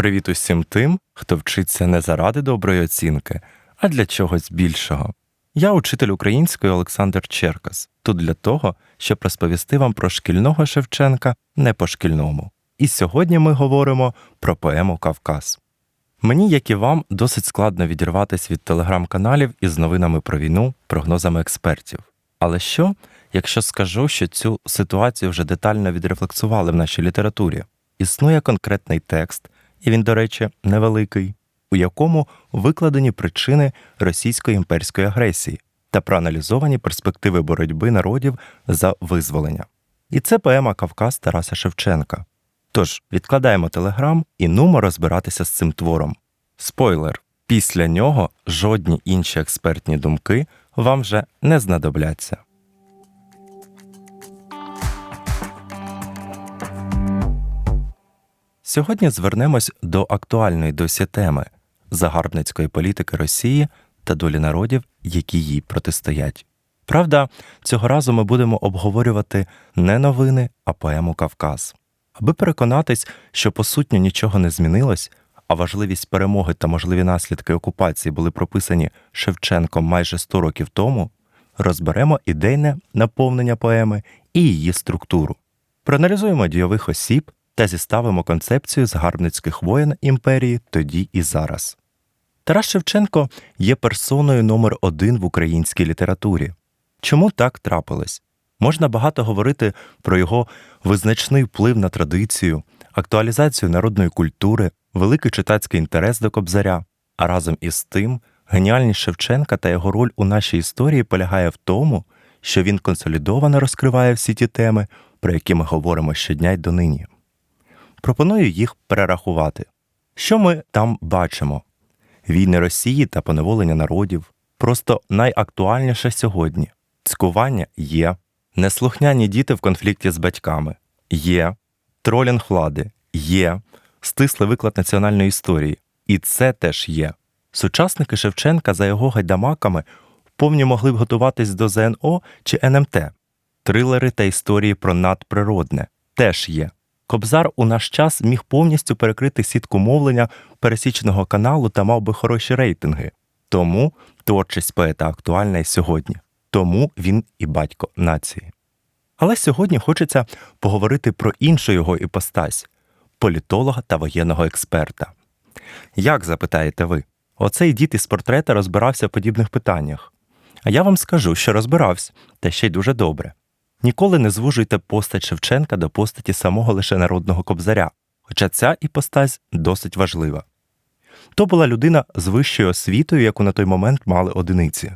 Привіт усім тим, хто вчиться не заради доброї оцінки, а для чогось більшого. Я учитель української Олександр Черкас, тут для того, щоб розповісти вам про шкільного Шевченка не по шкільному. І сьогодні ми говоримо про поему Кавказ. Мені, як і вам, досить складно відірватися від телеграм-каналів із новинами про війну, прогнозами експертів. Але що, якщо скажу, що цю ситуацію вже детально відрефлексували в нашій літературі? Існує конкретний текст, і він, до речі, невеликий, у якому викладені причини російської імперської агресії та проаналізовані перспективи боротьби народів за визволення. І це поема Кавказ Тараса Шевченка. Тож відкладаємо телеграм і нумо розбиратися з цим твором. Спойлер: після нього жодні інші експертні думки вам вже не знадобляться. Сьогодні звернемось до актуальної досі теми загарбницької політики Росії та долі народів, які їй протистоять. Правда, цього разу ми будемо обговорювати не новини, а поему Кавказ. Аби переконатись, що по сутню нічого не змінилось, а важливість перемоги та можливі наслідки окупації були прописані Шевченком майже 100 років тому, розберемо ідейне наповнення поеми і її структуру. Проаналізуємо дійових осіб та зіставимо концепцію згарбницьких воєн імперії тоді і зараз. Тарас Шевченко є персоною номер один в українській літературі. Чому так трапилось? Можна багато говорити про його визначний вплив на традицію, актуалізацію народної культури, великий читацький інтерес до Кобзаря, а разом із тим геніальність Шевченка та його роль у нашій історії полягає в тому, що він консолідовано розкриває всі ті теми, про які ми говоримо щодня й донині. Пропоную їх перерахувати. Що ми там бачимо? Війни Росії та поневолення народів просто найактуальніше сьогодні. Цькування є, неслухняні діти в конфлікті з батьками є, тролінг влади є, стислий виклад національної історії, і це теж є. Сучасники Шевченка за його гайдамаками вповні могли б готуватись до ЗНО чи НМТ. Трилери та історії про надприродне теж є. Кобзар у наш час міг повністю перекрити сітку мовлення пересічного каналу та мав би хороші рейтинги. Тому творчість поета актуальна і сьогодні. Тому він і батько нації. Але сьогодні хочеться поговорити про іншу його іпостась політолога та воєнного експерта. Як запитаєте ви? Оцей дід із портрета розбирався в подібних питаннях. А я вам скажу, що розбирався, та ще й дуже добре. Ніколи не звужуйте постать Шевченка до постаті самого лише народного кобзаря, хоча ця іпостась досить важлива. То була людина з вищою освітою, яку на той момент мали одиниці,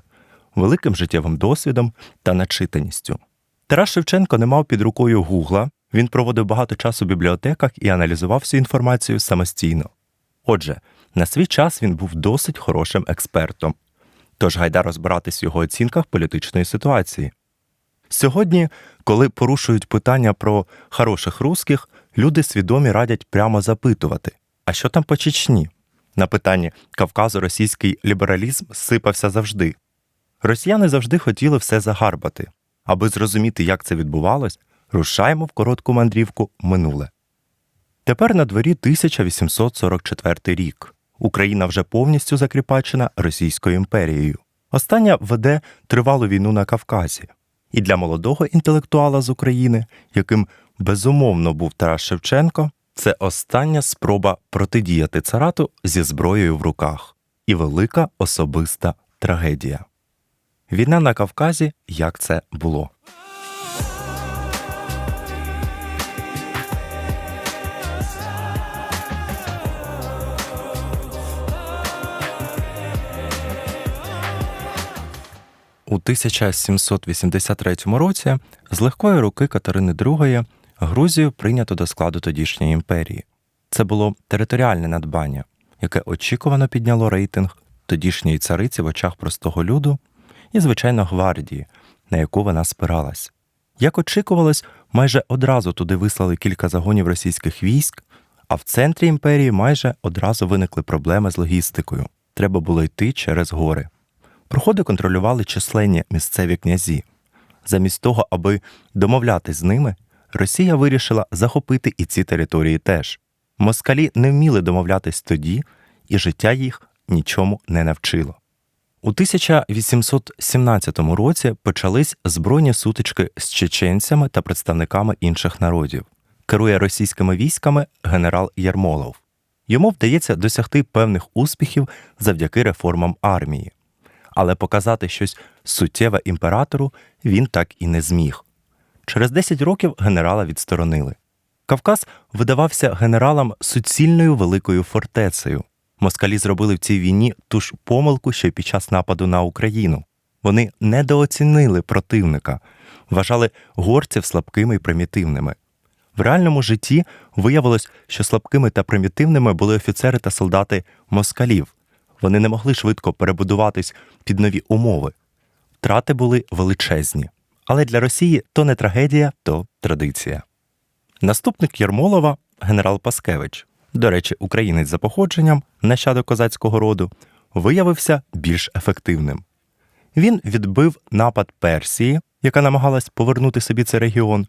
великим життєвим досвідом та начитаністю. Тарас Шевченко не мав під рукою гугла, він проводив багато часу в бібліотеках і аналізував всю інформацію самостійно. Отже, на свій час він був досить хорошим експертом, тож гайда розбиратись в його оцінках політичної ситуації. Сьогодні, коли порушують питання про хороших русських, люди свідомі радять прямо запитувати, а що там по Чечні? На питанні Кавказу російський лібералізм сипався завжди. Росіяни завжди хотіли все загарбати. Аби зрозуміти, як це відбувалось, рушаємо в коротку мандрівку минуле. Тепер на дворі 1844 рік. Україна вже повністю закріпачена Російською імперією. Остання веде тривалу війну на Кавказі. І для молодого інтелектуала з України, яким безумовно був Тарас Шевченко, це остання спроба протидіяти царату зі зброєю в руках і велика особиста трагедія. Війна на Кавказі як це було. У 1783 році з легкої руки Катерини II Грузію прийнято до складу тодішньої імперії. Це було територіальне надбання, яке очікувано підняло рейтинг тодішньої цариці в очах простого люду і, звичайно, гвардії, на яку вона спиралась. Як очікувалось, майже одразу туди вислали кілька загонів російських військ, а в центрі імперії майже одразу виникли проблеми з логістикою. Треба було йти через гори. Проходи контролювали численні місцеві князі. Замість того, аби домовлятись з ними, Росія вирішила захопити і ці території теж. Москалі не вміли домовлятись тоді, і життя їх нічому не навчило. У 1817 році почались збройні сутички з чеченцями та представниками інших народів. Керує російськими військами генерал Єрмолов. Йому вдається досягти певних успіхів завдяки реформам армії. Але показати щось суттєве імператору він так і не зміг. Через 10 років генерала відсторонили. Кавказ видавався генералам суцільною великою фортецею. Москалі зробили в цій війні ту ж помилку, що й під час нападу на Україну. Вони недооцінили противника, вважали горців слабкими і примітивними. В реальному житті виявилось, що слабкими та примітивними були офіцери та солдати москалів. Вони не могли швидко перебудуватись під нові умови. Втрати були величезні. Але для Росії то не трагедія, то традиція. Наступник Єрмолова генерал Паскевич, до речі, українець за походженням, нащадок козацького роду, виявився більш ефективним. Він відбив напад Персії, яка намагалась повернути собі цей регіон,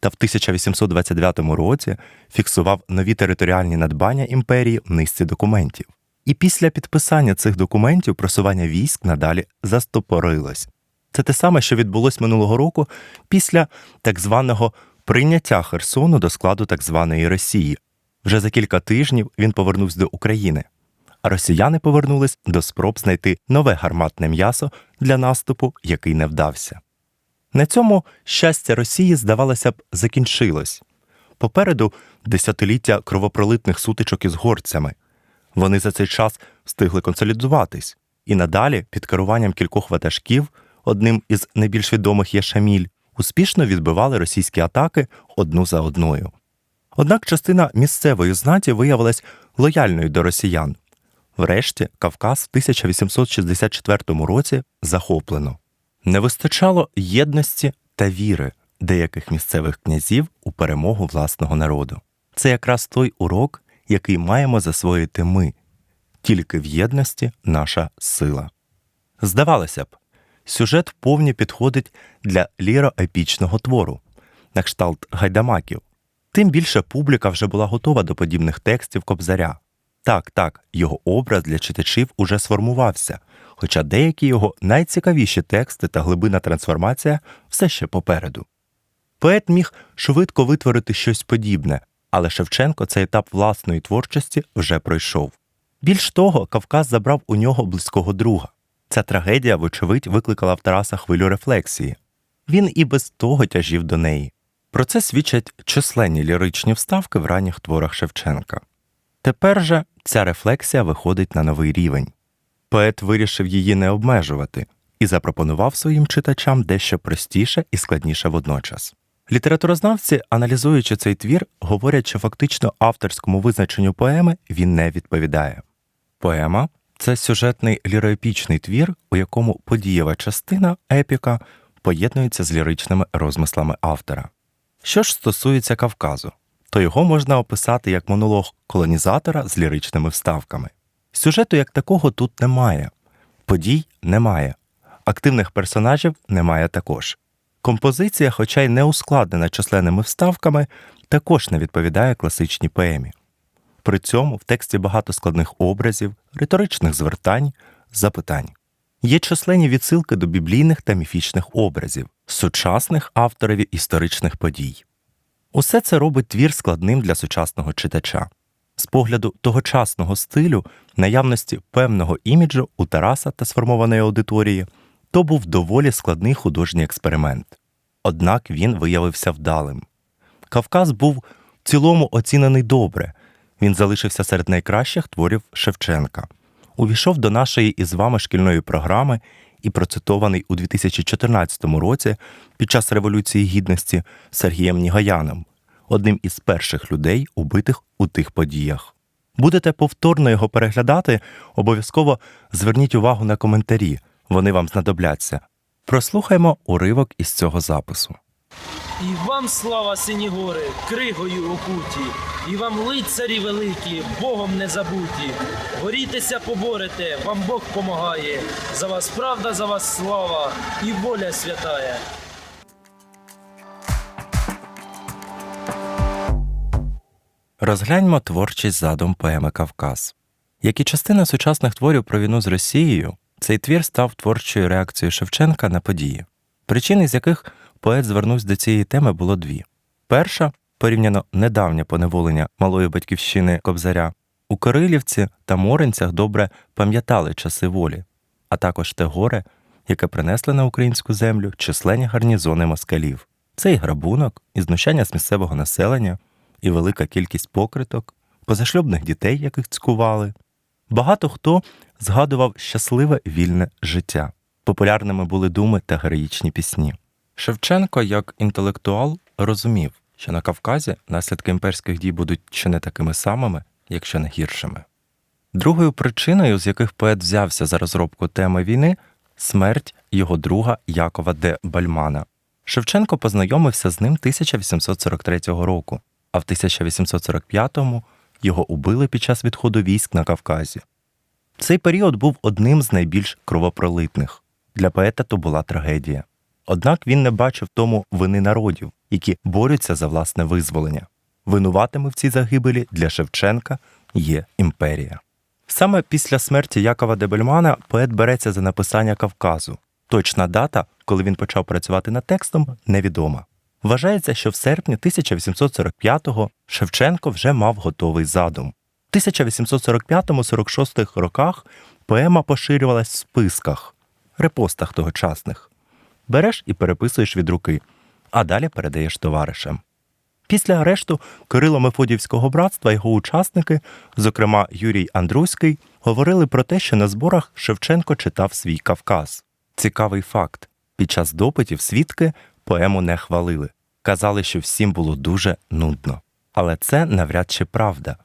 та в 1829 році фіксував нові територіальні надбання імперії в низці документів. І після підписання цих документів просування військ надалі застопорилось. Це те саме, що відбулось минулого року після так званого прийняття Херсону до складу так званої Росії. Вже за кілька тижнів він повернувся до України, а росіяни повернулись до спроб знайти нове гарматне м'ясо для наступу, який не вдався. На цьому щастя Росії, здавалося б, закінчилось. Попереду десятиліття кровопролитних сутичок із горцями. Вони за цей час встигли консолідуватись, і надалі, під керуванням кількох ватажків, одним із найбільш відомих є Шаміль, успішно відбивали російські атаки одну за одною. Однак частина місцевої знаті виявилась лояльною до росіян. Врешті Кавказ в 1864 році захоплено. Не вистачало єдності та віри деяких місцевих князів у перемогу власного народу. Це якраз той урок, який маємо засвоїти ми. Тільки в єдності наша сила. Здавалося б, сюжет повні підходить для ліроепічного твору, на кшталт гайдамаків. Тим більше публіка вже була готова до подібних текстів Кобзаря. Так, так, його образ для читачів уже сформувався, хоча деякі його найцікавіші тексти та глибина трансформація все ще попереду. Поет міг швидко витворити щось подібне, але Шевченко цей етап власної творчості вже пройшов. Більш того, Кавказ забрав у нього близького друга. Ця трагедія, вочевидь, викликала в Тараса хвилю рефлексії. Він і без того тяжів до неї. Про це свідчать численні ліричні вставки в ранніх творах Шевченка. Тепер же ця рефлексія виходить на новий рівень. Поет вирішив її не обмежувати і запропонував своїм читачам дещо простіше і складніше водночас. Літературознавці, аналізуючи цей твір, говорять, що фактично авторському визначенню поеми він не відповідає. Поема це сюжетний ліроепічний твір, у якому подієва частина епіка поєднується з ліричними розмислами автора. Що ж стосується Кавказу, то його можна описати як монолог колонізатора з ліричними вставками. Сюжету як такого тут немає, подій немає, активних персонажів немає також. Композиція, хоча й не ускладнена численними вставками, також не відповідає класичній поемі. При цьому в тексті багато складних образів, риторичних звертань, запитань. Є численні відсилки до біблійних та міфічних образів, сучасних авторів історичних подій. Усе це робить твір складним для сучасного читача. З погляду тогочасного стилю, наявності певного іміджу у Тараса та сформованої аудиторії, то був доволі складний художній експеримент. Однак він виявився вдалим. Кавказ був в цілому оцінений добре. Він залишився серед найкращих творів Шевченка, увійшов до нашої із вами шкільної програми і процитований у 2014 році під час Революції Гідності Сергієм Нігаяном, одним із перших людей, убитих у тих подіях. Будете повторно його переглядати, обов'язково зверніть увагу на коментарі, вони вам знадобляться. Прослухаймо уривок із цього запису. І вам слава сині гори, кригою окуті, і вам лицарі великі, Богом не забуті. Борітеся, поборете, вам Бог помагає. За вас правда, за вас слава і воля святая. Розгляньмо творчість задум поеми Кавказ. Як і частина сучасних творів про війну з Росією, цей твір став творчою реакцією Шевченка на події, причини з яких поет звернувся до цієї теми було дві. Перша порівняно недавнє поневолення малої батьківщини Кобзаря. У Кирилівці та Моринцях добре пам'ятали часи волі, а також те горе, яке принесли на українську землю численні гарнізони москалів. Це і грабунок, і знущання з місцевого населення, і велика кількість покриток, позашлюбних дітей, яких цькували. Багато хто згадував щасливе вільне життя. Популярними були думи та героїчні пісні. Шевченко, як інтелектуал, розумів, що на Кавказі наслідки імперських дій будуть чи не такими самими, якщо не гіршими. Другою причиною, з яких поет взявся за розробку теми війни, смерть його друга Якова де Бальмана. Шевченко познайомився з ним 1843 року, а в 1845-му його убили під час відходу військ на Кавказі. Цей період був одним з найбільш кровопролитних. Для поета то була трагедія. Однак він не бачив тому вини народів, які борються за власне визволення. Винуватими в цій загибелі для Шевченка є імперія. Саме після смерті Якова Дебельмана поет береться за написання Кавказу. Точна дата, коли він почав працювати над текстом, невідома. Вважається, що в серпні 1845-го Шевченко вже мав готовий задум. В 1845-46 роках поема поширювалась в списках, репостах тогочасних. Береш і переписуєш від руки, а далі передаєш товаришам. Після арешту Кирило Мефодівського братства його учасники, зокрема Юрій Андруський, говорили про те, що на зборах Шевченко читав свій Кавказ. Цікавий факт: під час допитів свідки поему не хвалили, казали, що всім було дуже нудно. Але це навряд чи правда.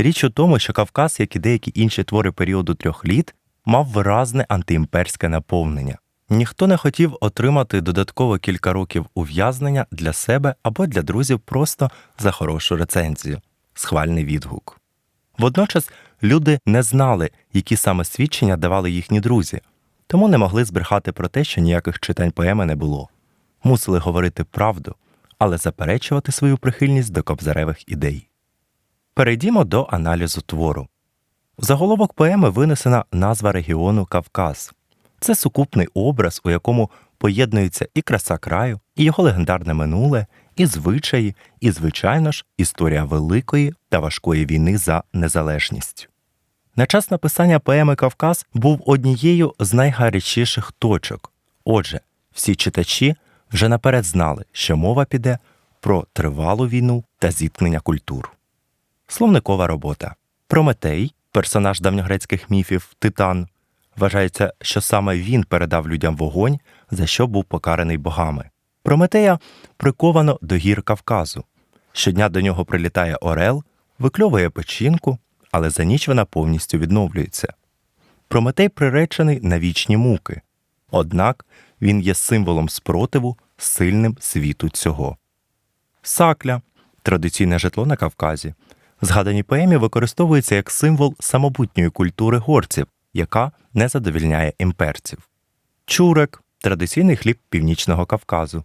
Річ у тому, що Кавказ, як і деякі інші твори періоду трьох літ, мав виразне антиімперське наповнення. Ніхто не хотів отримати додатково кілька років ув'язнення для себе або для друзів просто за хорошу рецензію, схвальний відгук. Водночас люди не знали, які саме свідчення давали їхні друзі, тому не могли збрехати про те, що ніяких читань поеми не було. Мусили говорити правду, але заперечувати свою прихильність до кобзаревих ідей. Перейдімо до аналізу твору. В заголовок поеми винесена назва регіону Кавказ. Це сукупний образ, у якому поєднується і краса краю, і його легендарне минуле, і звичаї, і, звичайно ж, історія великої та важкої війни за незалежність. На час написання поеми Кавказ був однією з найгарячіших точок. Отже, всі читачі вже наперед знали, що мова піде про тривалу війну та зіткнення культур. Словникова робота. Прометей, персонаж давньогрецьких міфів Титан, вважається, що саме він передав людям вогонь, за що був покараний богами. Прометея приковано до гір Кавказу. Щодня до нього прилітає орел, викльовує печінку, але за ніч вона повністю відновлюється. Прометей приречений на вічні муки, однак він є символом спротиву сильним світу цього. Сакля традиційне житло на Кавказі. Згадані поемі використовується як символ самобутньої культури горців, яка не задовільняє імперців. Чурек традиційний хліб північного Кавказу.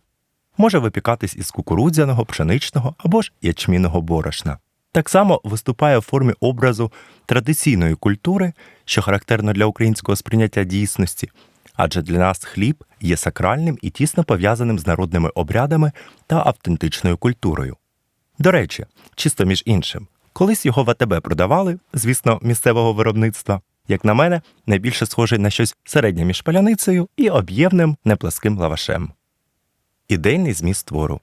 Може випікатись із кукурудзяного, пшеничного або ж ячмінного борошна. Так само виступає в формі образу традиційної культури, що характерно для українського сприйняття дійсності, адже для нас хліб є сакральним і тісно пов'язаним з народними обрядами та автентичною культурою. До речі, чисто між іншим, колись його в АТБ продавали, звісно, місцевого виробництва. Як на мене, найбільше схожий на щось середнє між паляницею і об'ємним непласким лавашем. Ідейний зміст твору.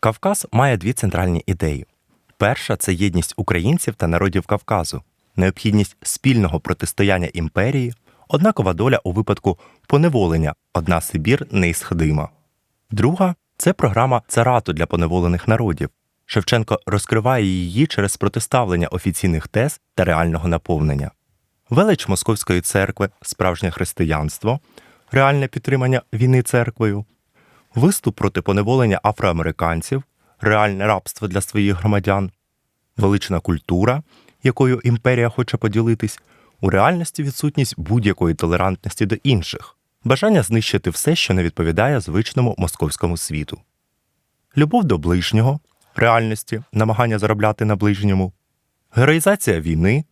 Кавказ має дві центральні ідеї. Перша це єдність українців та народів Кавказу, необхідність спільного протистояння імперії, Однакова доля у випадку поневолення одна Сибір неісходима. Друга це програма царату для поневолених народів. Шевченко розкриває її через протиставлення офіційних тез та реального наповнення. Велич Московської церкви, справжнє християнство, реальне підтримання війни церквою, виступ проти поневолення афроамериканців, реальне рабство для своїх громадян, велична культура, якою імперія хоче поділитись, у реальності відсутність будь-якої толерантності до інших, бажання знищити все, що не відповідає звичному московському світу, любов до ближнього, реальності, намагання заробляти на ближньому, героїзація війни,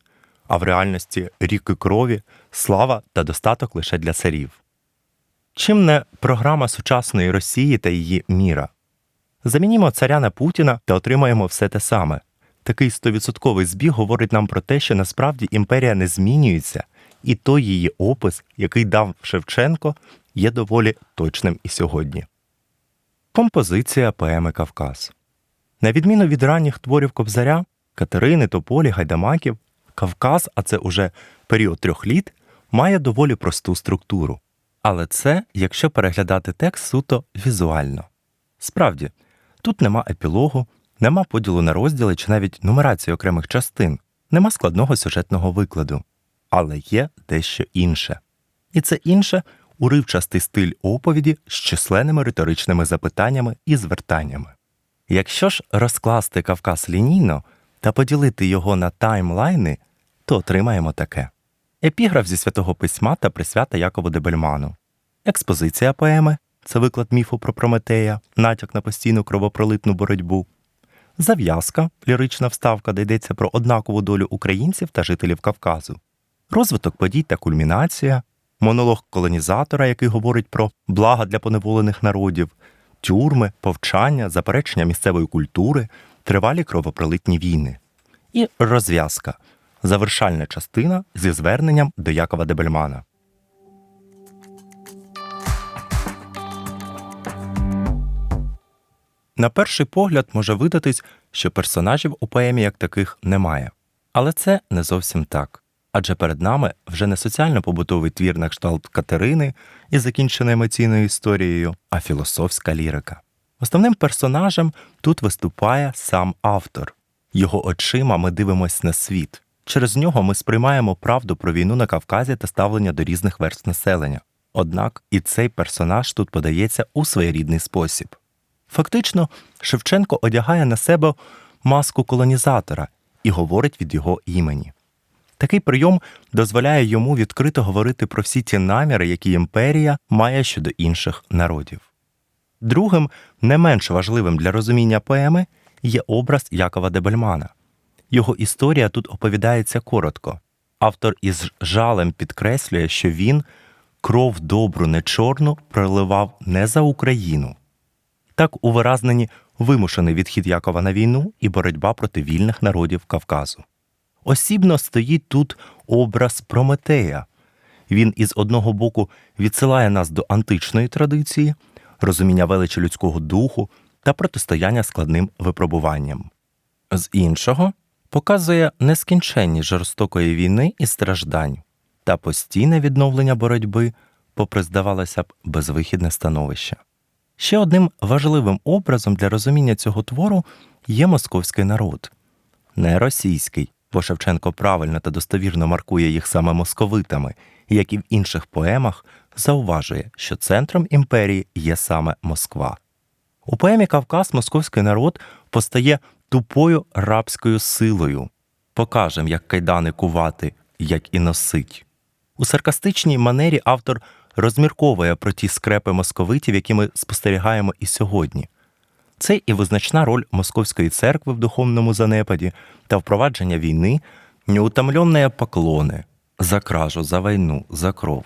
а в реальності ріки крові, слава та достаток лише для царів. Чим не програма сучасної Росії та її міра? Замінімо царя на Путіна та отримаємо все те саме. Такий стовідсотковий збіг говорить нам про те, що насправді імперія не змінюється, і той її опис, який дав Шевченко, є доволі точним і сьогодні. Композиція поеми Кавказ. На відміну від ранніх творів Кобзаря, Катерини, Тополі, Гайдамаків, Кавказ, а це уже період трьох літ, має доволі просту структуру. Але це якщо переглядати текст суто візуально. Справді, тут нема епілогу, нема поділу на розділи чи навіть нумерації окремих частин, нема складного сюжетного викладу. Але є дещо інше. І це інше уривчастий стиль оповіді з численними риторичними запитаннями і звертаннями. Якщо ж розкласти Кавказ лінійно та поділити його на таймлайни, то отримаємо таке: епіграф зі святого письма та присвята Якову Дебельману, експозиція поеми це виклад міфу про Прометея, натяк на постійну кровопролитну боротьбу, зав'язка лірична вставка, де йдеться про однакову долю українців та жителів Кавказу, розвиток подій та кульмінація, монолог колонізатора, який говорить про блага для поневолених народів, тюрми, повчання, заперечення місцевої культури, тривалі кровопролитні війни. І розв'язка завершальна частина зі зверненням до Якова Дебельмана. На перший погляд може видатись, що персонажів у поемі як таких немає. Але це не зовсім так. Адже перед нами вже не соціально-побутовий твір на кшталт Катерини із закінченою емоційною історією, а філософська лірика. Основним персонажем тут виступає сам автор. Його очима ми дивимось на світ. Через нього ми сприймаємо правду про війну на Кавказі та ставлення до різних верств населення. Однак і цей персонаж тут подається у своєрідний спосіб. Фактично, Шевченко одягає на себе маску колонізатора і говорить від його імені. Такий прийом дозволяє йому відкрито говорити про всі ті наміри, які імперія має щодо інших народів. Другим, не менш важливим для розуміння поеми, є образ Якова Дебельмана. Його історія тут оповідається коротко. Автор із жалем підкреслює, що він кров добру, не чорну проливав не за Україну. Так увиразнені вимушений відхід Якова на війну і боротьба проти вільних народів Кавказу. Осібно стоїть тут образ Прометея. Він із одного боку відсилає нас до античної традиції, розуміння величі людського духу та протистояння складним випробуванням. З іншого показує нескінченність жорстокої війни і страждань та постійне відновлення боротьби, попри, здавалося б, безвихідне становище. Ще одним важливим образом для розуміння цього твору є московський народ, не російський, бо Шевченко правильно та достовірно маркує їх саме московитами, як і в інших поемах зауважує, що центром імперії є саме Москва. У поемі Кавказ московський народ постає тупою рабською силою. Покажем, як кайдани кувати, як і носить. У саркастичній манері автор розмірковує про ті скрепи московитів, які ми спостерігаємо і сьогодні. Це і визначна роль Московської церкви в духовному занепаді та впровадження війни, неутомленные поклони за кражу, за війну, за кров.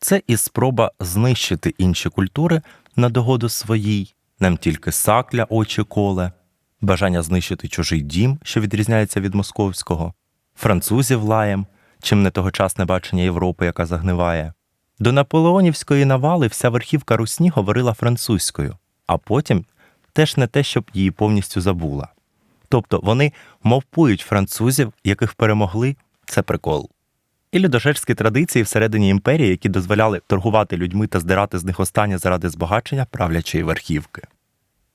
Це і спроба знищити інші культури на догоду своїй, нам тільки сакля очі коле, бажання знищити чужий дім, що відрізняється від московського, французів лаєм, чим не тогочасне бачення Європи, яка загниває. До наполеонівської навали вся верхівка русні говорила французькою, а потім теж не те, щоб її повністю забула. Тобто вони мовпують французів, яких перемогли, це прикол. і людожерські традиції всередині імперії, які дозволяли торгувати людьми та здирати з них останнє заради збагачення правлячої верхівки.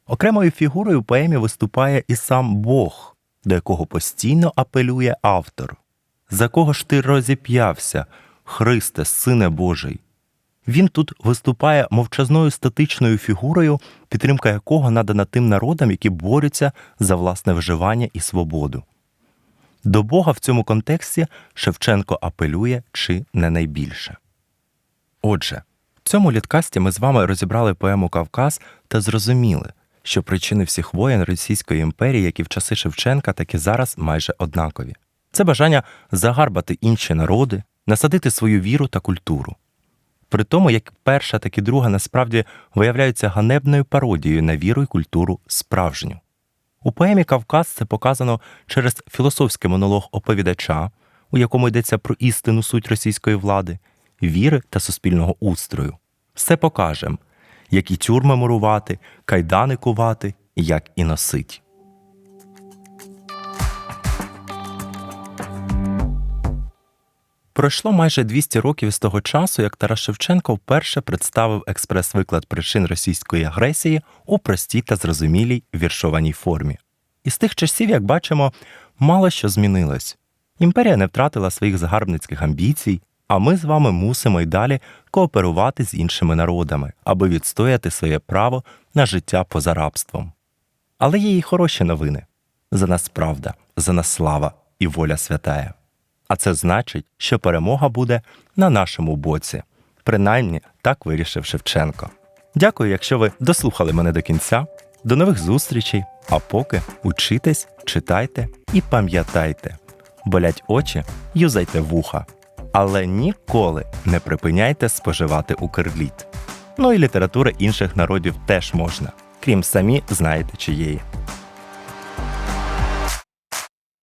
Окремою фігурою в поемі виступає і сам Бог, до якого постійно апелює автор. За кого ж ти розіп'явся, Христе, Сине Божий? Він тут виступає мовчазною статичною фігурою, підтримка якого надана тим народам, які борються за власне вживання і свободу. До Бога в цьому контексті Шевченко апелює чи не найбільше. Отже, в цьому літкасті ми з вами розібрали поему Кавказ та зрозуміли, що причини всіх воєн Російської імперії, як і в часи Шевченка, так і зараз майже однакові. Це бажання загарбати інші народи, насадити свою віру та культуру. При тому, як перша, так і друга насправді виявляються ганебною пародією на віру і культуру справжню. У поемі Кавказ це показано через філософський монолог оповідача, у якому йдеться про істинну суть російської влади, віри та суспільного устрою. Все покажем, як і тюрми мурувати, кайдани кувати, як і носить. Пройшло майже 200 років з того часу, як Тарас Шевченко вперше представив експрес-виклад причин російської агресії у простій та зрозумілій віршованій формі. І з тих часів, як бачимо, мало що змінилось. Імперія не втратила своїх загарбницьких амбіцій, а ми з вами мусимо й далі кооперувати з іншими народами, аби відстояти своє право на життя поза рабством. Але є й хороші новини за нас правда, за нас слава і воля святая. А це значить, що перемога буде на нашому боці. Принаймні, так вирішив Шевченко. Дякую, якщо ви дослухали мене до кінця. До нових зустрічей. А поки учитесь, читайте і пам'ятайте. Болять очі, юзайте вуха. Але ніколи не припиняйте споживати укрліт. Ну і літератури інших народів теж можна, крім самі знаєте чиєї.